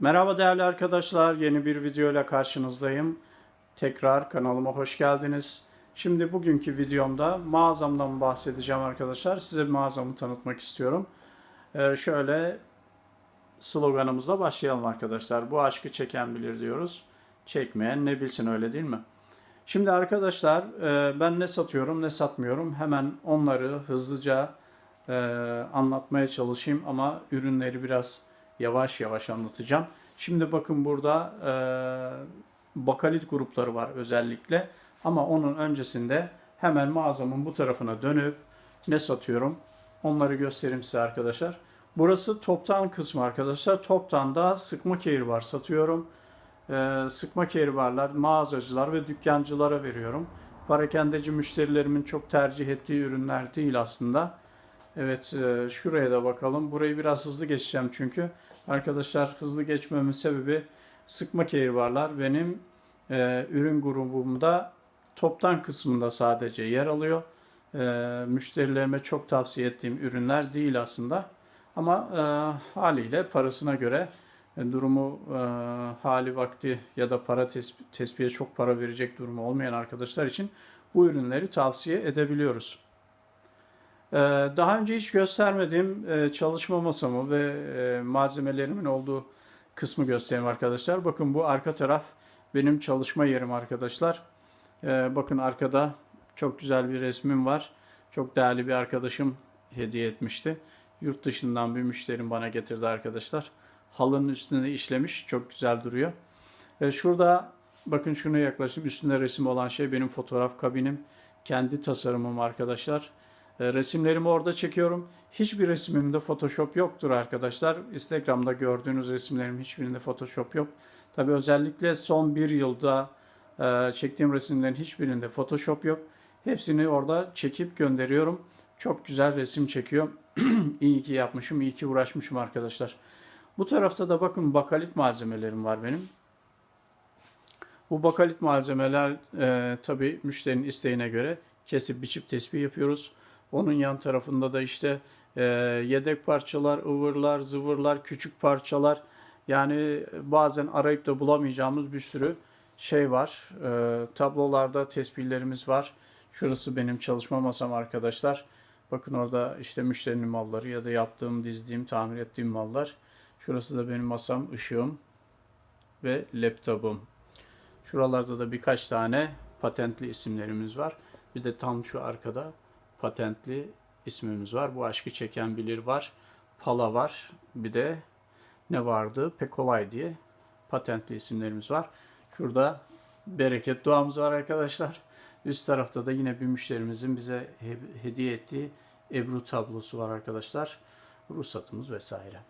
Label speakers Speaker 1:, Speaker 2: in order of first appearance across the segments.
Speaker 1: Merhaba değerli arkadaşlar, yeni bir video ile karşınızdayım. Tekrar kanalıma hoş geldiniz. Şimdi bugünkü videomda mağazamdan bahsedeceğim arkadaşlar. Size mağazamı tanıtmak istiyorum. Ee, şöyle sloganımızla başlayalım arkadaşlar. Bu aşkı çeken bilir diyoruz. Çekmeyen ne bilsin öyle değil mi? Şimdi arkadaşlar e, ben ne satıyorum ne satmıyorum hemen onları hızlıca e, anlatmaya çalışayım ama ürünleri biraz yavaş yavaş anlatacağım. Şimdi bakın burada e, bakalit grupları var özellikle ama onun öncesinde hemen mağazamın bu tarafına dönüp ne satıyorum onları göstereyim size arkadaşlar. Burası toptan kısmı arkadaşlar. Toptan'da sıkma kehribar satıyorum. Ee, sıkma kehribarlar mağazacılar ve dükkancılara veriyorum. Parakendeci müşterilerimin çok tercih ettiği ürünler değil aslında. Evet e, şuraya da bakalım. Burayı biraz hızlı geçeceğim çünkü. Arkadaşlar hızlı geçmemin sebebi sıkma kehribarlar benim e, ürün grubumda toptan kısmında sadece yer alıyor. E, müşterilerime çok tavsiye ettiğim ürünler değil aslında. Ama e, haliyle parasına göre e, durumu e, hali vakti ya da para tesp- tespihe çok para verecek durumu olmayan arkadaşlar için bu ürünleri tavsiye edebiliyoruz. Ee, Daha önce hiç göstermediğim e, çalışma masamı ve e, malzemelerimin olduğu kısmı göstereyim arkadaşlar. Bakın bu arka taraf benim çalışma yerim arkadaşlar. Ee, Bakın arkada çok güzel bir resmim var. Çok değerli bir arkadaşım hediye etmişti. Yurt dışından bir müşterim bana getirdi arkadaşlar. Halının üstüne işlemiş. Çok güzel duruyor. Ee, Şurada bakın şunu yaklaştım. Üstünde resim olan şey benim fotoğraf kabinim. Kendi tasarımım arkadaşlar. E, Resimlerimi orada çekiyorum. Hiçbir resimimde Photoshop yoktur arkadaşlar. Instagram'da gördüğünüz resimlerim hiçbirinde Photoshop yok. Tabi özellikle son bir yılda e, çektiğim resimlerin hiçbirinde Photoshop yok. Hepsini orada çekip gönderiyorum. Çok güzel resim çekiyor. iyi ki yapmışım, iyi ki uğraşmışım arkadaşlar. Bu tarafta da bakın bakalit malzemelerim var benim. Bu bakalit malzemeler e, tabi müşterinin isteğine göre kesip biçip tespih yapıyoruz. Onun yan tarafında da işte e, yedek parçalar, ıvırlar, zıvırlar, küçük parçalar yani bazen arayıp da bulamayacağımız bir sürü şey var. E, tablolarda tespihlerimiz var. Şurası benim çalışma masam arkadaşlar. Bakın orada işte müşterinin malları ya da yaptığım, dizdiğim, tamir ettiğim mallar. Şurası da benim masam, ışığım ve laptopum. Şuralarda da birkaç tane patentli isimlerimiz var. Bir de tam şu arkada patentli ismimiz var. Bu aşkı çeken bilir var. Pala var. Bir de ne vardı? Pekolay diye patentli isimlerimiz var. Şurada bereket duamız var arkadaşlar. Üst tarafta da yine bir müşterimizin bize he- hediye ettiği Ebru tablosu var arkadaşlar. Ruhsatımız vesaire.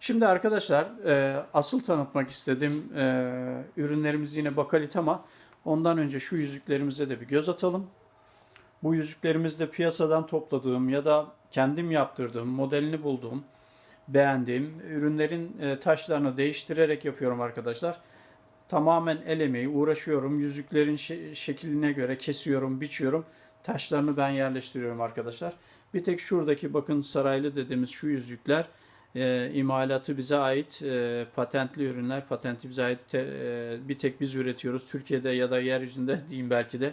Speaker 1: Şimdi arkadaşlar e, asıl tanıtmak istediğim e, ürünlerimiz yine bakalit ama ondan önce şu yüzüklerimize de bir göz atalım. Bu yüzüklerimizde piyasadan topladığım ya da kendim yaptırdığım, modelini bulduğum, beğendiğim ürünlerin e, taşlarını değiştirerek yapıyorum arkadaşlar. Tamamen el emeği uğraşıyorum. Yüzüklerin şe- şekline göre kesiyorum, biçiyorum. Taşlarını ben yerleştiriyorum arkadaşlar. Bir tek şuradaki bakın saraylı dediğimiz şu yüzükler e, imalatı bize ait e, patentli ürünler. Patenti bize ait te- e, bir tek biz üretiyoruz. Türkiye'de ya da yeryüzünde diyeyim belki de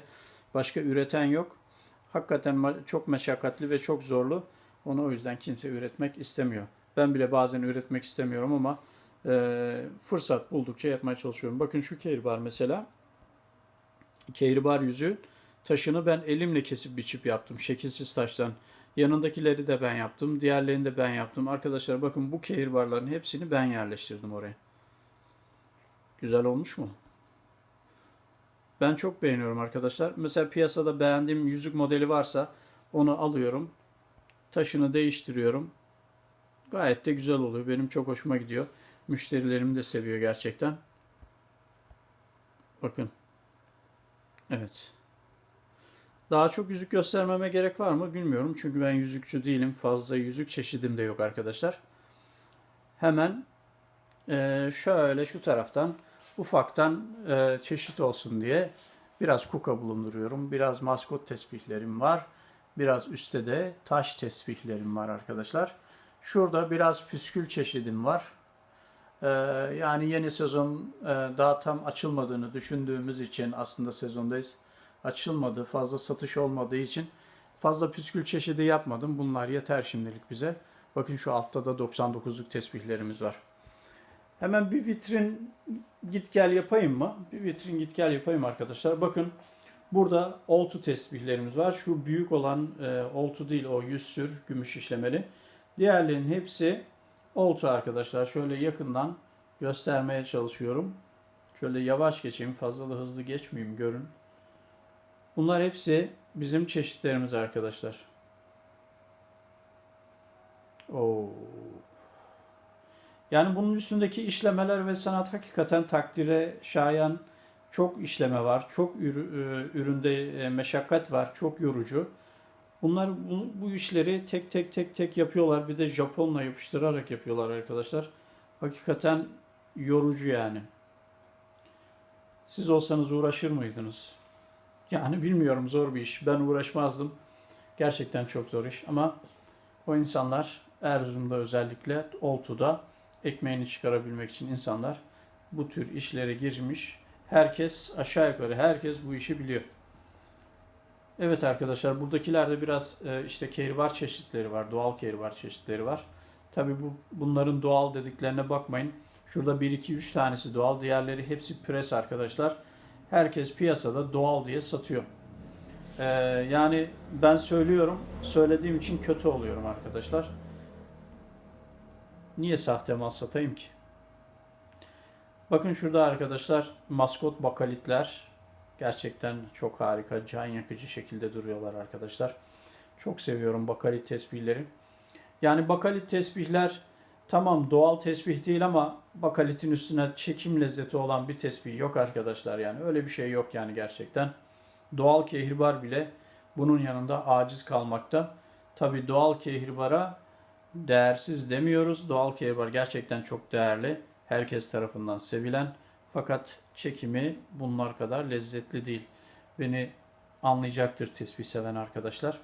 Speaker 1: başka üreten yok. Hakikaten çok meşakkatli ve çok zorlu. Onu o yüzden kimse üretmek istemiyor. Ben bile bazen üretmek istemiyorum ama e, fırsat buldukça yapmaya çalışıyorum. Bakın şu kehribar mesela. Kehribar yüzü taşını ben elimle kesip biçip yaptım. Şekilsiz taştan. Yanındakileri de ben yaptım. Diğerlerini de ben yaptım. Arkadaşlar bakın bu kehribarların hepsini ben yerleştirdim oraya. Güzel olmuş mu? Ben çok beğeniyorum arkadaşlar. Mesela piyasada beğendiğim yüzük modeli varsa onu alıyorum. Taşını değiştiriyorum. Gayet de güzel oluyor. Benim çok hoşuma gidiyor. Müşterilerim de seviyor gerçekten. Bakın. Evet. Daha çok yüzük göstermeme gerek var mı bilmiyorum. Çünkü ben yüzükçü değilim. Fazla yüzük çeşidim de yok arkadaşlar. Hemen şöyle şu taraftan ufaktan eee, çeşit olsun diye biraz kuka bulunduruyorum. Biraz maskot tesbihlerim var. Biraz üstte de taş tesbihlerim var arkadaşlar. Şurada biraz püskül çeşidim var. Ee, yani yeni sezon e, daha tam açılmadığını düşündüğümüz için aslında sezondayız. Açılmadı, fazla satış olmadığı için fazla püskül çeşidi yapmadım. Bunlar yeter şimdilik bize. Bakın şu altta da 99'luk tesbihlerimiz var. Hemen bir vitrin git gel yapayım mı? Bir vitrin git gel yapayım arkadaşlar. Bakın burada oltu tesbihlerimiz var. Şu büyük olan e, oltu değil o yüz sür gümüş işlemeli. Diğerlerinin hepsi oltu arkadaşlar. Şöyle yakından göstermeye çalışıyorum. Şöyle yavaş geçeyim. Fazla da hızlı geçmeyeyim görün. Bunlar hepsi bizim çeşitlerimiz arkadaşlar. Oo. Yani bunun üstündeki işlemeler ve sanat hakikaten takdire şayan çok işleme var. Çok e, üründe e, meşakkat var. Çok yorucu. Bunlar bu, bu işleri tek tek tek tek yapıyorlar. Bir de Japonla yapıştırarak yapıyorlar arkadaşlar. Hakikaten yorucu yani. Siz olsanız uğraşır mıydınız? Yani bilmiyorum zor bir iş. Ben uğraşmazdım. Gerçekten çok zor iş ama o insanlar Erzurum'da özellikle Oltu'da ekmeğini çıkarabilmek için insanlar bu tür işlere girmiş. Herkes aşağı yukarı herkes bu işi biliyor. Evet arkadaşlar buradakilerde biraz e, işte kehribar çeşitleri var. Doğal kehribar çeşitleri var. Tabi bu bunların doğal dediklerine bakmayın. Şurada 1 2 3 tanesi doğal, diğerleri hepsi pres arkadaşlar. Herkes piyasada doğal diye satıyor. Ee, yani ben söylüyorum, söylediğim için kötü oluyorum arkadaşlar. Niye sahte mal satayım ki? Bakın şurada arkadaşlar maskot bakalitler gerçekten çok harika, can yakıcı şekilde duruyorlar arkadaşlar. Çok seviyorum bakalit tesbihleri. Yani bakalit tesbihler tamam doğal tesbih değil ama bakalitin üstüne çekim lezzeti olan bir tesbih yok arkadaşlar yani. Öyle bir şey yok yani gerçekten. Doğal kehribar bile bunun yanında aciz kalmakta. Tabi doğal kehirbara değersiz demiyoruz. Doğal kehribar gerçekten çok değerli. Herkes tarafından sevilen. Fakat çekimi bunlar kadar lezzetli değil. Beni anlayacaktır tesbih seven arkadaşlar.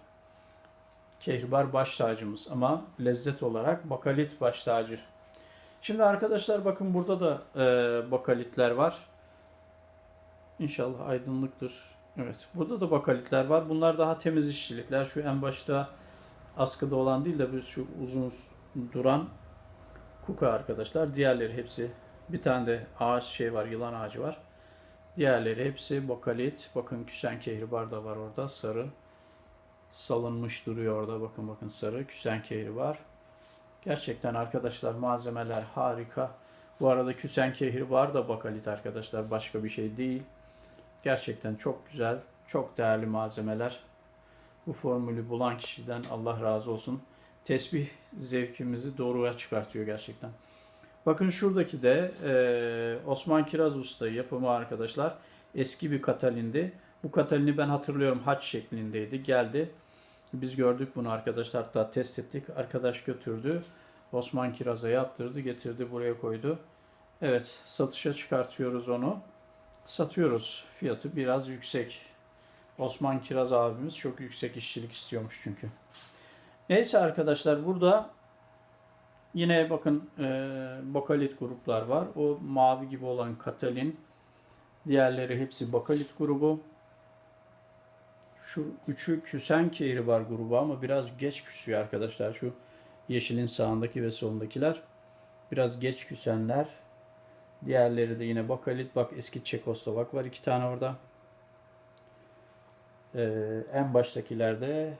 Speaker 1: Kehribar baş tacımız ama lezzet olarak bakalit baş tacı. Şimdi arkadaşlar bakın burada da e, bakalitler var. İnşallah aydınlıktır. Evet burada da bakalitler var. Bunlar daha temiz işçilikler. Şu en başta askıda olan değil de bu şu uzun duran kuka arkadaşlar. Diğerleri hepsi bir tane de ağaç şey var yılan ağacı var. Diğerleri hepsi bakalit. Bakın küsen kehribar da var orada sarı. Salınmış duruyor orada bakın bakın sarı. Küsen kehri var. Gerçekten arkadaşlar malzemeler harika. Bu arada küsen kehri var da bakalit arkadaşlar başka bir şey değil. Gerçekten çok güzel, çok değerli malzemeler. Bu formülü bulan kişiden Allah razı olsun. Tesbih zevkimizi doğruya çıkartıyor gerçekten. Bakın şuradaki de e, Osman Kiraz Usta yapımı arkadaşlar. Eski bir katalindi. Bu katalini ben hatırlıyorum haç şeklindeydi. Geldi. Biz gördük bunu arkadaşlar. Hatta test ettik. Arkadaş götürdü. Osman Kiraz'a yaptırdı. Getirdi buraya koydu. Evet satışa çıkartıyoruz onu. Satıyoruz. Fiyatı biraz yüksek. Osman Kiraz abimiz çok yüksek işçilik istiyormuş çünkü. Neyse arkadaşlar burada yine bakın e, bakalit gruplar var. O mavi gibi olan Katalin. Diğerleri hepsi bakalit grubu. Şu üçü küsen kehribar grubu ama biraz geç küsüyor arkadaşlar. Şu yeşilin sağındaki ve solundakiler. Biraz geç küsenler. Diğerleri de yine bakalit. Bak eski Çekoslovak var iki tane orada. Ee, en baştakilerde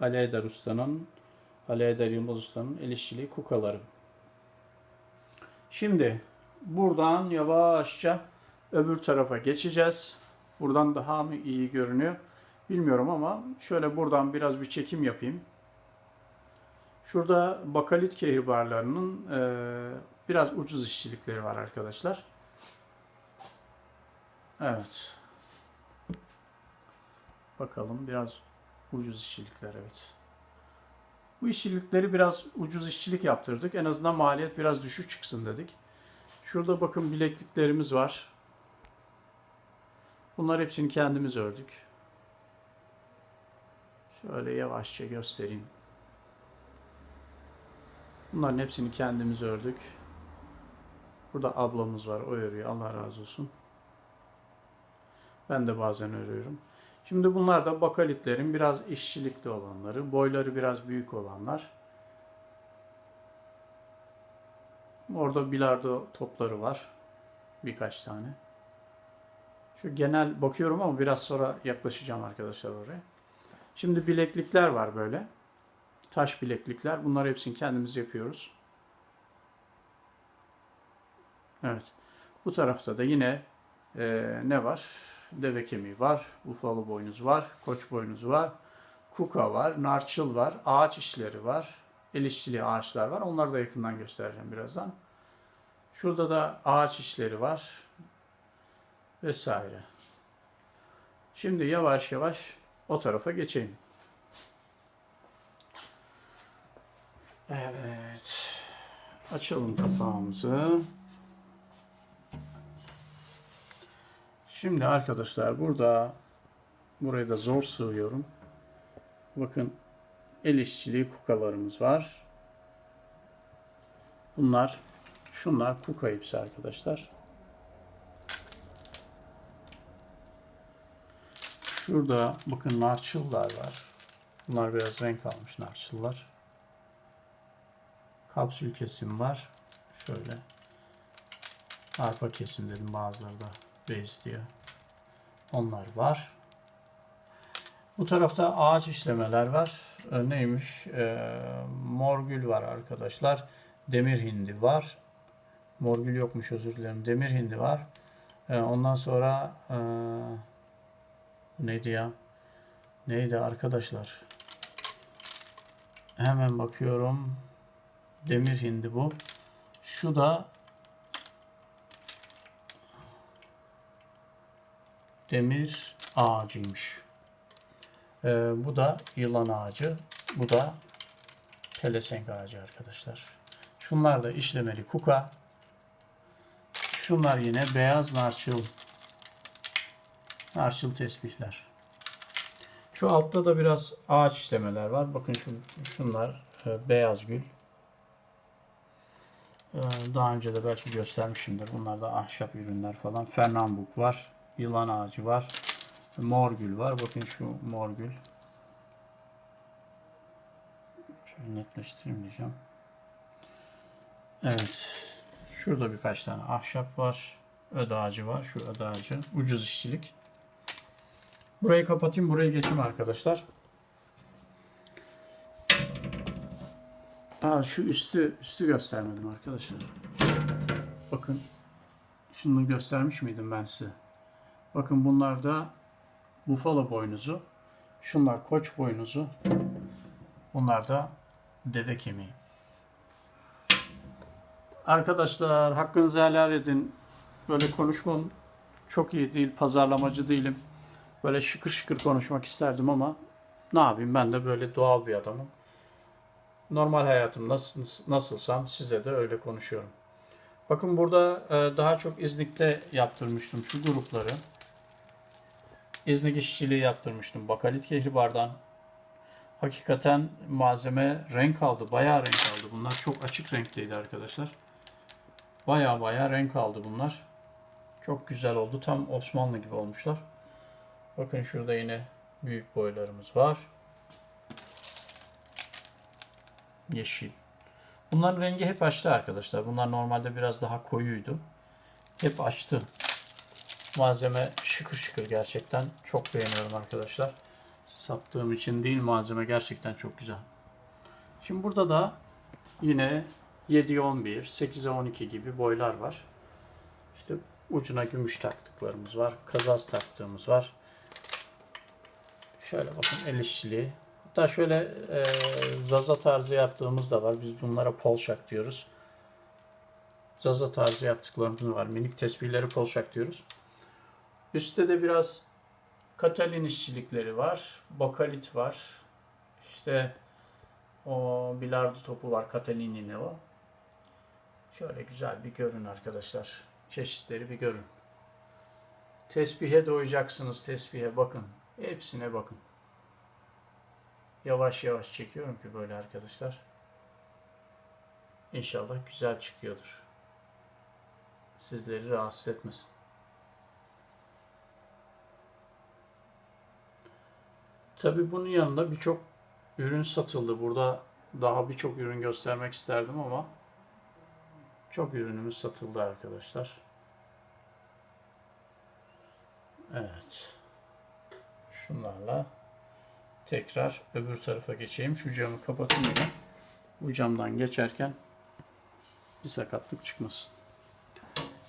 Speaker 1: Ali Eder Usta'nın Ali Eder Yılmaz Usta'nın el işçiliği kukaları. Şimdi buradan yavaşça öbür tarafa geçeceğiz. Buradan daha mı iyi görünüyor bilmiyorum ama şöyle buradan biraz bir çekim yapayım. Şurada bakalit kehribarlarının e, biraz ucuz işçilikleri var arkadaşlar. Evet. Bakalım biraz ucuz işçilikler evet. Bu işçilikleri biraz ucuz işçilik yaptırdık. En azından maliyet biraz düşük çıksın dedik. Şurada bakın bilekliklerimiz var. Bunlar hepsini kendimiz ördük. Şöyle yavaşça göstereyim. Bunların hepsini kendimiz ördük. Burada ablamız var. O örüyor. Allah razı olsun. Ben de bazen örüyorum. Şimdi bunlar da bakalitlerin biraz işçilikli olanları. Boyları biraz büyük olanlar. Orada bilardo topları var. Birkaç tane. Şu genel bakıyorum ama biraz sonra yaklaşacağım arkadaşlar oraya. Şimdi bileklikler var böyle. Taş bileklikler. Bunlar hepsini kendimiz yapıyoruz. Evet. Bu tarafta da yine e, ne var? Deve kemiği var. Bufalo boynuzu var. Koç boynuzu var. Kuka var. Narçıl var. Ağaç işleri var. El işçiliği ağaçlar var. Onları da yakından göstereceğim birazdan. Şurada da ağaç işleri var. Vesaire. Şimdi yavaş yavaş o tarafa geçeyim. Evet. Açalım kapağımızı. Şimdi arkadaşlar burada buraya da zor sığıyorum. Bakın el işçiliği kukalarımız var. Bunlar şunlar kuka ipsi arkadaşlar. Şurada bakın narçıllar var. Bunlar biraz renk almış narçıllar. Kapsül kesim var. Şöyle. Arpa kesim dedim bazıları da bez diyor. Onlar var. Bu tarafta ağaç işlemeler var. Ee, neymiş? Ee, morgül var arkadaşlar. Demir hindi var. Morgül yokmuş özür dilerim. Demir hindi var. Ee, ondan sonra ee, neydi ya? Neydi arkadaşlar? Hemen bakıyorum. Demir hindi bu. Şu da demir ağacıymış. Ee, bu da yılan ağacı. Bu da pelesenk ağacı arkadaşlar. Şunlar da işlemeli kuka. Şunlar yine beyaz narçıl. Narçıl tesbihler. Şu altta da biraz ağaç işlemeler var. Bakın şu, şunlar e, beyaz gül. Ee, daha önce de belki göstermişimdir. Bunlar da ahşap ürünler falan. Fernambuk var. Yılan ağacı var. Mor gül var. Bakın şu mor gül. Şöyle netleştireyim diyeceğim. Evet. Şurada birkaç tane ahşap var. Öde ağacı var. Şu öde ağacı. Ucuz işçilik. Burayı kapatayım. Buraya geçeyim arkadaşlar. Aa, şu üstü üstü göstermedim arkadaşlar. Bakın. Şunu göstermiş miydim ben size? Bakın bunlar da bufalo boynuzu. Şunlar koç boynuzu. Bunlar da deve kemiği. Arkadaşlar hakkınızı helal edin. Böyle konuşmam çok iyi değil. Pazarlamacı değilim. Böyle şıkır şıkır konuşmak isterdim ama ne yapayım ben de böyle doğal bir adamım. Normal hayatım nasıl, nasılsam size de öyle konuşuyorum. Bakın burada e, daha çok İznik'te yaptırmıştım şu grupları. İznik işçiliği yaptırmıştım. Bakalit kehribardan. Hakikaten malzeme renk aldı. Bayağı renk aldı. Bunlar çok açık renkteydi arkadaşlar. Bayağı bayağı renk aldı bunlar. Çok güzel oldu. Tam Osmanlı gibi olmuşlar. Bakın şurada yine büyük boylarımız var. Yeşil. Bunların rengi hep açtı arkadaşlar. Bunlar normalde biraz daha koyuydu. Hep açtı. Malzeme şıkır şıkır gerçekten. Çok beğeniyorum arkadaşlar. Sattığım için değil malzeme gerçekten çok güzel. Şimdi burada da yine 7'ye 11, 8'e 12 gibi boylar var. İşte ucuna gümüş taktıklarımız var. Kazaz taktığımız var. Şöyle bakın el işçiliği. Hatta şöyle e, zaza tarzı yaptığımız da var. Biz bunlara polşak diyoruz. Zaza tarzı yaptıklarımız var. Minik tesbihleri polşak diyoruz. Üstte de biraz katalin işçilikleri var. Bakalit var. İşte o bilardo topu var. Katalinini o. Şöyle güzel bir görün arkadaşlar. Çeşitleri bir görün. Tesbihe doyacaksınız. Tesbihe bakın. Hepsine bakın. Yavaş yavaş çekiyorum ki böyle arkadaşlar. İnşallah güzel çıkıyordur. sizleri rahatsız etmesin. Tabii bunun yanında birçok ürün satıldı. Burada daha birçok ürün göstermek isterdim ama çok ürünümüz satıldı arkadaşlar. Evet. Şunlarla tekrar öbür tarafa geçeyim. Şu camı kapatayım. Bu camdan geçerken bir sakatlık çıkmasın.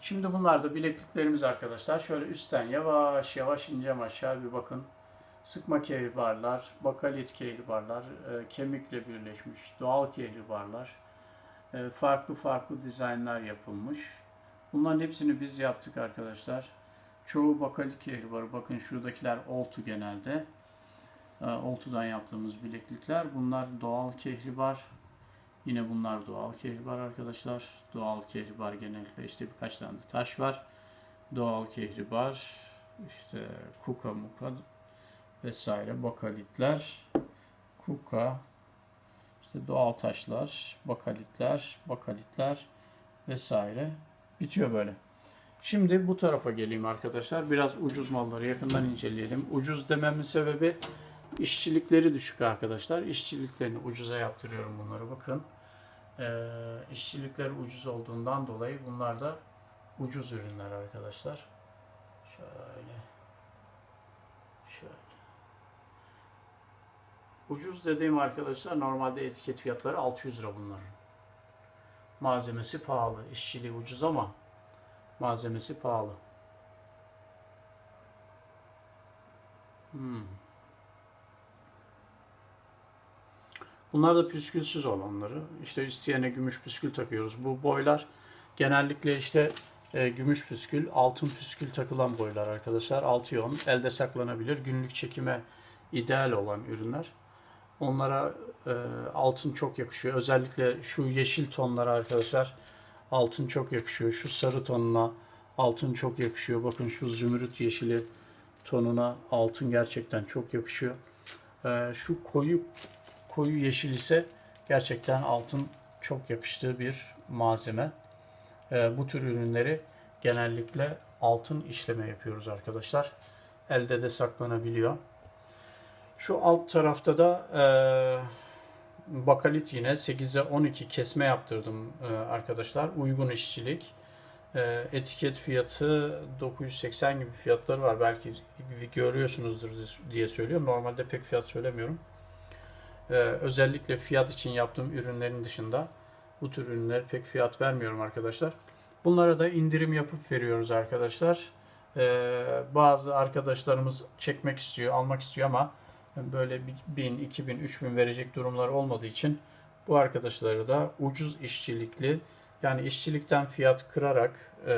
Speaker 1: Şimdi bunlar da bilekliklerimiz arkadaşlar. Şöyle üstten yavaş yavaş ineceğim aşağı bir bakın. Sıkma kehribarlar, bakalit kehribarlar, e, kemikle birleşmiş doğal kehribarlar, e, farklı farklı dizaynlar yapılmış. Bunların hepsini biz yaptık arkadaşlar. Çoğu bakalit kehribarı. Bakın şuradakiler oltu genelde. E, oltudan yaptığımız bileklikler. Bunlar doğal kehribar. Yine bunlar doğal kehribar arkadaşlar. Doğal kehribar genellikle işte birkaç tane taş var. Doğal kehribar, işte kuka muka vesaire bakalitler, kuka, işte doğal taşlar, bakalitler, bakalitler vesaire bitiyor böyle. Şimdi bu tarafa geleyim arkadaşlar. Biraz ucuz malları yakından inceleyelim. Ucuz dememin sebebi işçilikleri düşük arkadaşlar. İşçiliklerini ucuza yaptırıyorum bunları bakın. Ee, işçilikleri ucuz olduğundan dolayı bunlar da ucuz ürünler arkadaşlar. Şöyle. Ucuz dediğim arkadaşlar normalde etiket fiyatları 600 lira bunların. Malzemesi pahalı. işçiliği ucuz ama malzemesi pahalı. Hmm. Bunlar da püskülsüz olanları. İşte isteyene gümüş püskül takıyoruz. Bu boylar genellikle işte e, gümüş püskül, altın püskül takılan boylar arkadaşlar. 6 yon, elde saklanabilir. Günlük çekime ideal olan ürünler. Onlara e, altın çok yakışıyor. Özellikle şu yeşil tonlara arkadaşlar altın çok yakışıyor. Şu sarı tonuna altın çok yakışıyor. Bakın şu zümrüt yeşili tonuna altın gerçekten çok yakışıyor. E, şu koyu koyu yeşil ise gerçekten altın çok yakıştığı bir malzeme. E, bu tür ürünleri genellikle altın işleme yapıyoruz arkadaşlar. Elde de saklanabiliyor. Şu alt tarafta da e, bakalit yine 8'e 12 kesme yaptırdım e, arkadaşlar. Uygun işçilik. E, etiket fiyatı 980 gibi fiyatları var. Belki görüyorsunuzdur diye söylüyorum. Normalde pek fiyat söylemiyorum. E, özellikle fiyat için yaptığım ürünlerin dışında bu tür ürünler pek fiyat vermiyorum arkadaşlar. Bunlara da indirim yapıp veriyoruz arkadaşlar. E, bazı arkadaşlarımız çekmek istiyor, almak istiyor ama böyle 1000, 2000, 3000 verecek durumlar olmadığı için bu arkadaşları da ucuz işçilikli yani işçilikten fiyat kırarak e,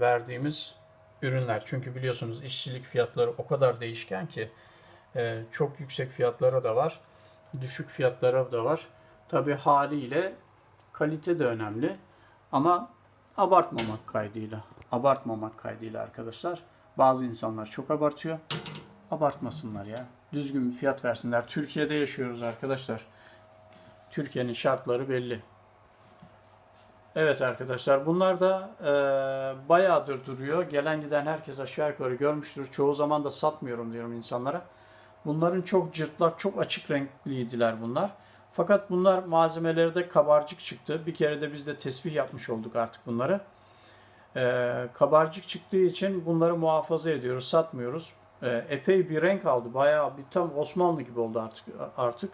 Speaker 1: verdiğimiz ürünler. Çünkü biliyorsunuz işçilik fiyatları o kadar değişken ki e, çok yüksek fiyatlara da var, düşük fiyatlara da var. Tabi haliyle kalite de önemli ama abartmamak kaydıyla, abartmamak kaydıyla arkadaşlar. Bazı insanlar çok abartıyor. Abartmasınlar ya düzgün bir fiyat versinler. Türkiye'de yaşıyoruz arkadaşlar. Türkiye'nin şartları belli. Evet arkadaşlar bunlar da e, bayağıdır duruyor. Gelen giden herkes aşağı yukarı görmüştür. Çoğu zaman da satmıyorum diyorum insanlara. Bunların çok cırtlak, çok açık renkliydiler bunlar. Fakat bunlar malzemeleri de kabarcık çıktı. Bir kere de biz de tesbih yapmış olduk artık bunları. E, kabarcık çıktığı için bunları muhafaza ediyoruz, satmıyoruz e, epey bir renk aldı. Bayağı bir tam Osmanlı gibi oldu artık. artık.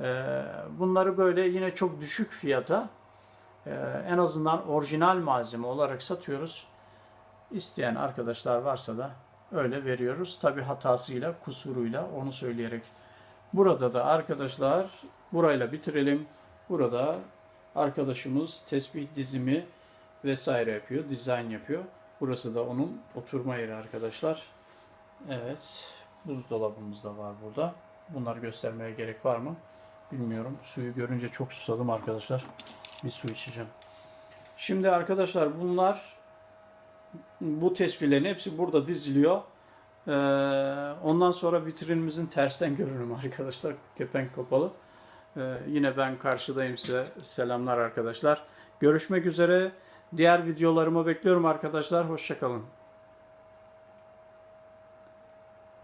Speaker 1: E, bunları böyle yine çok düşük fiyata e, en azından orijinal malzeme olarak satıyoruz. İsteyen arkadaşlar varsa da öyle veriyoruz. Tabi hatasıyla, kusuruyla onu söyleyerek. Burada da arkadaşlar burayla bitirelim. Burada arkadaşımız tesbih dizimi vesaire yapıyor, dizayn yapıyor. Burası da onun oturma yeri arkadaşlar. Evet. Buzdolabımız da var burada. Bunları göstermeye gerek var mı? Bilmiyorum. Suyu görünce çok susadım arkadaşlar. Bir su içeceğim. Şimdi arkadaşlar bunlar bu tespihlerin hepsi burada diziliyor. Ee, ondan sonra vitrinimizin tersten görünümü arkadaşlar. Kepenk kapalı. Ee, yine ben karşıdayım size. Selamlar arkadaşlar. Görüşmek üzere. Diğer videolarımı bekliyorum arkadaşlar. Hoşçakalın.